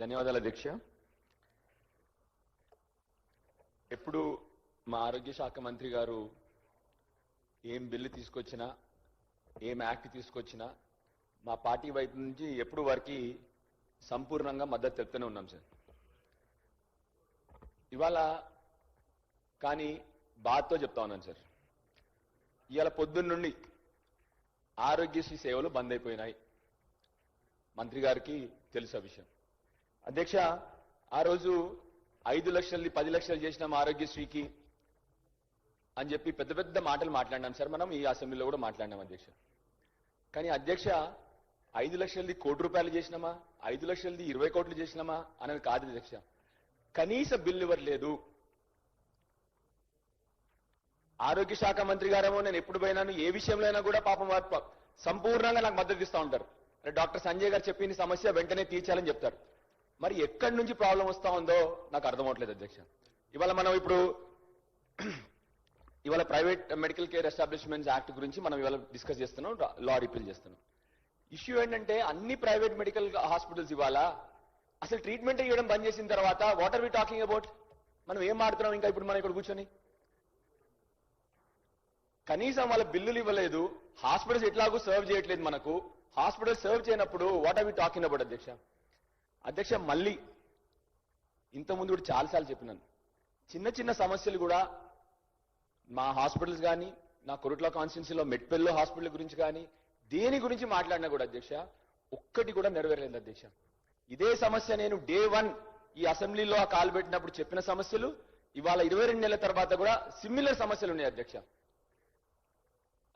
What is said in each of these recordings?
ధన్యవాదాలు దీక్ష. ఎప్పుడు మా ఆరోగ్య శాఖ మంత్రి గారు ఏం బిల్లు తీసుకొచ్చినా ఏం యాక్ట్ తీసుకొచ్చినా మా పార్టీ వైపు నుంచి ఎప్పుడు వారికి సంపూర్ణంగా మద్దతు తెలుపుతూనే ఉన్నాం సార్. ఇవాళ కానీ బాధతో చెప్తా ఉన్నాను సార్. ఇవాళ పొద్దున్న నుండి ఆరోగ్యశ్రీ సేవలు బంద్ అయిపోయినాయి. మంత్రి గారికి తెలుసు విషయం. అధ్యక్ష ఆ రోజు ఐదు లక్షలది పది లక్షలు చేసినాం ఆరోగ్యశ్రీకి అని చెప్పి పెద్ద పెద్ద మాటలు మాట్లాడినాం సార్ మనం ఈ అసెంబ్లీలో కూడా మాట్లాడినాం అధ్యక్ష. కానీ అధ్యక్ష ఐదు లక్షలది కోటి రూపాయలు చేసినామా? ఐదు లక్షలది ఇరవై కోట్లు చేసినామా? అనేది కాదు అధ్యక్ష. కనీస బిల్లు ఇవ్వట్లేదు ఆరోగ్య శాఖ మంత్రి గారేమో నేను ఎప్పుడు పోయినాను ఏ విషయంలో అయినా కూడా పాపం వారు సంపూర్ణంగా నాకు మద్దతు ఇస్తా ఉంటారు. డాక్టర్ సంజయ్ గారు చెప్పిన సమస్య వెంటనే తీర్చాలని చెప్తారు. మరి ఎక్కడి నుంచి ప్రాబ్లం వస్తా ఉందో నాకు అర్థమవట్లేదు అధ్యక్ష. ఇవాళ మనం ఇప్పుడు ఇవాళ private medical care establishments act గురించి మనం ఇవాళ డిస్కస్ చేస్తున్నాం లా రిపీల్ చేస్తున్నాం. ఇష్యూ ఏంటంటే అన్ని ప్రైవేట్ మెడికల్ హాస్పిటల్స్ ఇవాళ అసలు ట్రీట్మెంట్ ఇవ్వడం బంద్ చేసిన తర్వాత what are we talking about మనం ఏం మాడుతున్నాం ఇంకా ఇప్పుడు మనం ఇక్కడ కూర్చొని? కనీసం వాళ్ళ బిల్లులు ఇవ్వలేదు హాస్పిటల్స్ ఎట్లాగూ సర్వ్ చేయట్లేదు మనకు. హాస్పిటల్ సర్వ్ చేయనప్పుడు what are we talking about అధ్యక్ష? అధ్యక్ష మళ్ళీ ఇంతకుముందు కూడా చాలాసార్లు చెప్పినాను. చిన్న చిన్న సమస్యలు కూడా మా హాస్పిటల్స్ కానీ నా కొరుట్ల కాన్స్టిట్యున్సీలో మెట్పెల్లో హాస్పిటల్ గురించి కానీ దేని గురించి మాట్లాడినా కూడా అధ్యక్ష ఒక్కటి కూడా నెరవేరలేదు అధ్యక్ష. ఇదే సమస్య నేను డే వన్ ఈ అసెంబ్లీలో ఆ కాలు పెట్టినప్పుడు చెప్పిన సమస్యలు ఇవాళ ఇరవై రెండు నెలల తర్వాత కూడా సిమిలర్ సమస్యలు ఉన్నాయి అధ్యక్ష.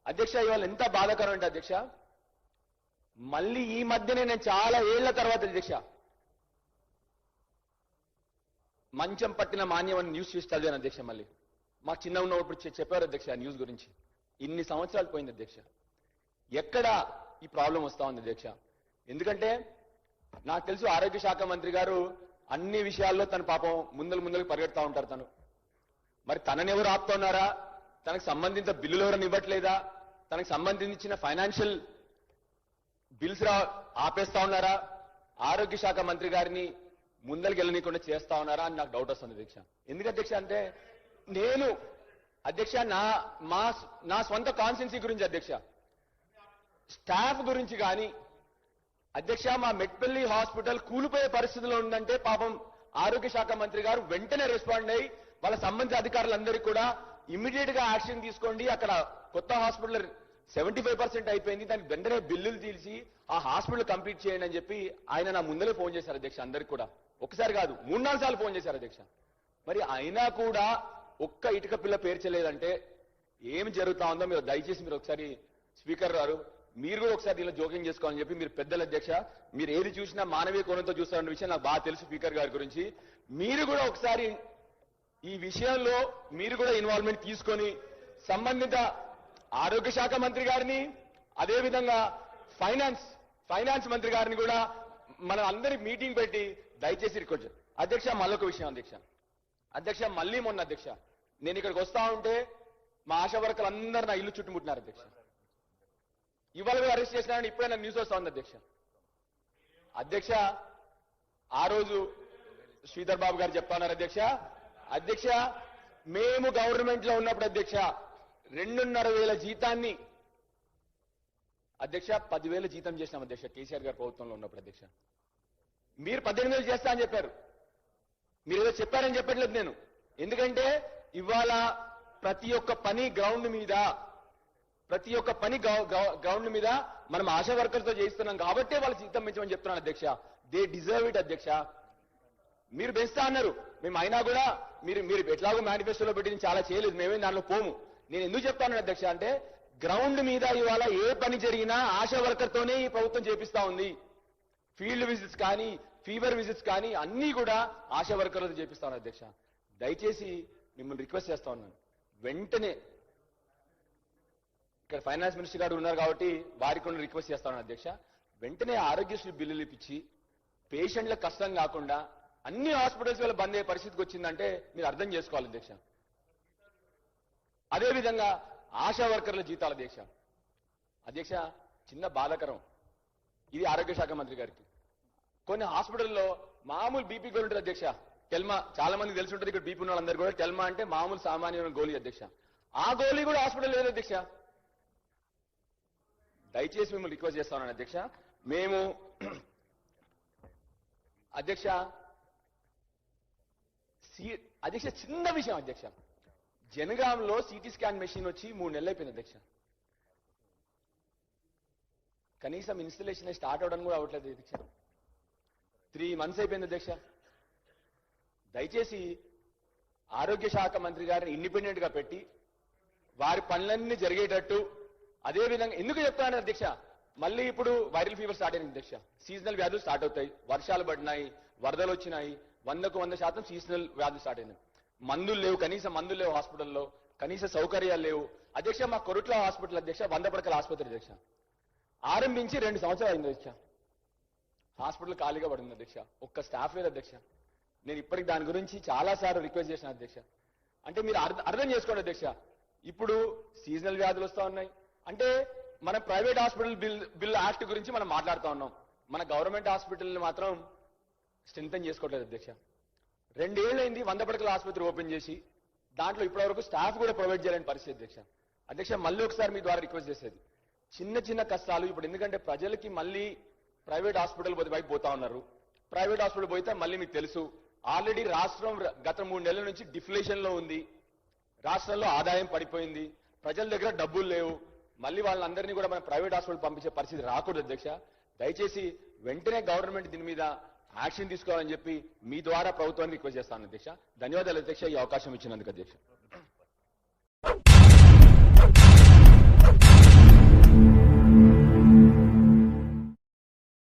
అధ్యక్ష ఇవాళ ఎంత బాధాకరం అంటే అధ్యక్ష మళ్ళీ ఈ మధ్యనే నేను చాలా ఏళ్ళ తర్వాత అధ్యక్ష మంచం పట్టిన మాన్యం అని న్యూస్ చూసి చదివాను అధ్యక్ష మళ్ళీ. మా చిన్న ఉన్నప్పుడు చెప్పారు అధ్యక్ష న్యూస్ గురించి. ఇన్ని సంవత్సరాలు పోయింది అధ్యక్ష. ఎక్కడ ఈ ప్రాబ్లం వస్తా ఉంది అధ్యక్ష? ఎందుకంటే నాకు తెలుసు ఆరోగ్య శాఖ మంత్రి గారు అన్ని విషయాల్లో తన పాపం ముందలు ముందలు పరిగెడతా ఉంటారు తను. మరి తనని ఎవరు ఆపుతున్నారా? తనకు సంబంధించిన బిల్లులు ఎవరైనా ఇవ్వట్లేదా? తనకు సంబంధించిన ఫైనాన్షియల్ బిల్స్ రా ఆపేస్తా ఉన్నారా? ఆరోగ్య శాఖ మంత్రి గారిని ముందరికి వెళ్ళనీయకుండా చేస్తా ఉన్నారా అని నాకు డౌట్ వస్తుంది అధ్యక్ష. ఎందుకు అధ్యక్ష అంటే నేను అధ్యక్ష నా మా నా సొంత కాన్స్టిట్యున్సీ గురించి అధ్యక్ష. స్టాఫ్ గురించి కానీ అధ్యక్ష మా మెట్పల్లి హాస్పిటల్ కూలిపోయే పరిస్థితిలో ఉందంటే పాపం ఆరోగ్య శాఖ మంత్రి గారు వెంటనే రెస్పాండ్ అయ్యి వాళ్ళ సంబంధిత అధికారులందరికీ కూడా ఇమ్మీడియట్గా యాక్షన్ తీసుకోండి అక్కడ కొత్త హాస్పిటల్ సెవెంటీ ఫైవ్ పర్సెంట్ అయిపోయింది. దానికి వెంటనే బిల్లులు తీసి ఆ హాస్పిటల్ కంప్లీట్ చేయండి అని చెప్పి ఆయన నా ముందరే ఫోన్ చేశారు అధ్యక్ష అందరికి కూడా. ఒకసారి కాదు మూడు నాలుగు సార్లు ఫోన్ చేశారు అధ్యక్ష. మరి అయినా కూడా ఒక్క ఇటుక పిల్ల పేర్చలేదంటే ఏం జరుగుతా ఉందో మీరు దయచేసి మీరు ఒకసారి స్పీకర్ గారు మీరు కూడా ఒకసారి దీనిలో జోక్యం చేసుకోవాలని చెప్పి మీరు పెద్దల అధ్యక్ష మీరు ఏది చూసినా మానవీయ కోణంతో చూస్తారన్న విషయం నాకు బాగా తెలుసు స్పీకర్ గారి గురించి. మీరు కూడా ఒకసారి ఈ విషయంలో మీరు కూడా ఇన్వాల్వ్మెంట్ తీసుకొని సంబంధిత ఆరోగ్య శాఖ మంత్రి గారిని అదేవిధంగా ఫైనాన్స్ ఫైనాన్స్ మంత్రి గారిని కూడా మనం అందరి మీటింగ్ పెట్టి దయచేసి రికార్డ్ అధ్యక్ష మళ్ళొక విషయం అధ్యక్ష. అధ్యక్ష మళ్ళీ మొన్న అధ్యక్ష నేను ఇక్కడికి వస్తా ఉంటే మా ఆశా వర్కర్లు అందరు నా ఇల్లు చుట్టుముట్టినారు అధ్యక్ష. ఇవాళ కూడా అరెస్ట్ చేసినారని ఇప్పుడే నాకు న్యూస్ వస్తా ఉంది అధ్యక్ష. అధ్యక్ష ఆ రోజు శ్రీధర్ బాబు గారు చెప్తా ఉన్నారు అధ్యక్ష. అధ్యక్ష మేము గవర్నమెంట్లో ఉన్నప్పుడు అధ్యక్ష రెండున్నర వేల జీతాన్ని. అధ్యక్ష పదివేల జీతం చేసినాం అధ్యక్ష కేసీఆర్ గారు ప్రభుత్వంలో ఉన్నప్పుడు అధ్యక్ష. మీరు పద్దెనిమిది వేలు చేస్తా అని చెప్పారు. మీరు ఏదో చెప్పారని చెప్పట్లేదు నేను. ఎందుకంటే ఇవాళ ప్రతి ఒక్క పని గ్రౌండ్ మీద ప్రతి ఒక్క పని గ్రౌండ్ మీద మనం ఆశా వర్కర్తో చేయిస్తున్నాం కాబట్టే వాళ్ళ జీతం పెంచమని చెప్తున్నాను అధ్యక్ష. దే డిజర్వ్ ఇట్ అధ్యక్ష. మీరు పెంచుతా అన్నారు. మేము అయినా కూడా మీరు మీరు ఎట్లాగో మేనిఫెస్టోలో పెట్టి చాలా చేయలేదు. మేమే దానిలో పోము. నేను ఎందుకు చెప్తాను అధ్యక్ష అంటే గ్రౌండ్ మీద ఇవాళ ఏ పని జరిగినా ఆశా వర్కర్తోనే ఈ ప్రభుత్వం చేపిస్తా ఉంది. ఫీల్డ్ విజిట్స్ కానీ ఫీవర్ విజిట్స్ కానీ అన్నీ కూడా ఆశా వర్కర్లతో చేపిస్తాను అధ్యక్ష. దయచేసి మిమ్మల్ని రిక్వెస్ట్ చేస్తా ఉన్నాను. వెంటనే ఇక్కడ ఫైనాన్స్ మినిస్టర్ గారు ఉన్నారు కాబట్టి వారికి కూడా రిక్వెస్ట్ చేస్తాను అధ్యక్ష. వెంటనే ఆరోగ్యశ్రీ బిల్లులు ఇప్పించి పేషెంట్ల కష్టం కాకుండా అన్ని హాస్పిటల్స్ వల్ల బంద్ అయ్యే పరిస్థితికి వచ్చిందంటే మీరు అర్థం చేసుకోవాలి అధ్యక్ష. అదేవిధంగా ఆశా వర్కర్ల జీతాల దీక్ష. అధ్యక్ష చిన్న బాధాకరం. ఇది ఆరోగ్య శాఖ మంత్రి గారికి. కొన్ని హాస్పిటల్లో మామూలు బీపీ గోలు ఉంటుంది అధ్యక్ష. టెల్మా చాలా మంది తెలిసి ఉంటుంది ఇక్కడ బీపీ ఉన్న వాళ్ళందరూ కూడా టెల్మా అంటే మామూలు సామాన్యమైన గోళీ అధ్యక్ష. ఆ గోళీ కూడా హాస్పిటల్ లేదు అధ్యక్ష. దయచేసి మిమ్మల్ని రిక్వెస్ట్ చేస్తాను అధ్యక్ష. మేము అధ్యక్ష సి- అధ్యక్ష చిన్న విషయం అధ్యక్ష. జనగాంలో సిటీ స్కాన్ మెషిన్ వచ్చి మూడు నెలలు అయిపోయింది అధ్యక్ష. కనీసం ఇన్స్టలేషన్ స్టార్ట్ అవడం కూడా అవ్వట్లేదు అధ్యక్ష. త్రీ మంత్స్ అయిపోయింది అధ్యక్ష. దయచేసి ఆరోగ్య శాఖ మంత్రి గారిని ఇండిపెండెంట్గా పెట్టి వారి పనులన్నీ జరిగేటట్టు అదే విధంగా ఎందుకు చెప్తాను అధ్యక్ష? మళ్ళీ ఇప్పుడు వైరల్ ఫీవర్ స్టార్ట్ అయింది అధ్యక్ష. సీజనల్ వ్యాధులు స్టార్ట్ అవుతాయి. వర్షాలు పడినాయి వరదలు వచ్చినాయి వందకు వంద శాతం సీజనల్ వ్యాధులు స్టార్ట్ అయినాయి. మందులు లేవు కనీసం మందులు లేవు హాస్పిటల్లో కనీస సౌకర్యాలు లేవు. అధ్యక్ష మా కొరుట్ల హాస్పిటల్ అధ్యక్ష వంద పడకల ఆసుపత్రి అధ్యక్ష. ఆరంభించి రెండు సంవత్సరాలు అయింది అధ్యక్ష. హాస్పిటల్ ఖాళీగా పడింది అధ్యక్ష. ఒక్క స్టాఫ్ లేదు అధ్యక్ష. నేను ఇప్పటికి దాని గురించి చాలా సార్లు రిక్వెస్ట్ చేసిన అధ్యక్ష. అంటే మీరు అర్థం చేసుకోండి అధ్యక్ష. ఇప్పుడు సీజనల్ వ్యాధులు వస్తూ ఉన్నాయి. అంటే మన private hospital bill bill act గురించి మనం మాట్లాడుతూ ఉన్నాం. మన గవర్నమెంట్ హాస్పిటల్ని మాత్రం స్ట్రెంగ్ చేసుకోవట్లేదు అధ్యక్ష. రెండేళ్ళైంది వంద పడకల ఆసుపత్రి ఓపెన్ చేసి. దాంట్లో ఇప్పటివరకు స్టాఫ్ కూడా ప్రొవైడ్ చేయాలని పరిస్థితి అధ్యక్ష. అధ్యక్ష మళ్ళీ ఒకసారి మీ ద్వారా రిక్వెస్ట్ చేసేది. చిన్న చిన్న కష్టాలు ఇప్పుడు ఎందుకంటే ప్రజలకి మళ్ళీ ప్రైవేట్ హాస్పిటల్ వైపు పోతా ఉన్నారు. ప్రైవేట్ హాస్పిటల్ పోతే మళ్ళీ మీకు తెలుసు. ఆల్రెడీ రాష్ట్రం గత మూడు నెలల నుంచి డిఫ్లేషన్లో ఉంది. రాష్ట్రంలో ఆదాయం పడిపోయింది. ప్రజల దగ్గర డబ్బులు లేవు. మళ్ళీ వాళ్ళందరినీ కూడా మనం ప్రైవేట్ హాస్పిటల్ పంపించే పరిస్థితి రాకూడదు అధ్యక్ష. దయచేసి వెంటనే గవర్నమెంట్ దీని మీద యాక్షన్ తీసుకోవాలని చెప్పి మీ ద్వారా ప్రభుత్వానికి రిక్వెస్ట్ చేస్తాను అధ్యక్ష. ధన్యవాదాలు అధ్యక్ష. ఈ అవకాశం ఇచ్చినందుకు అధ్యక్ష.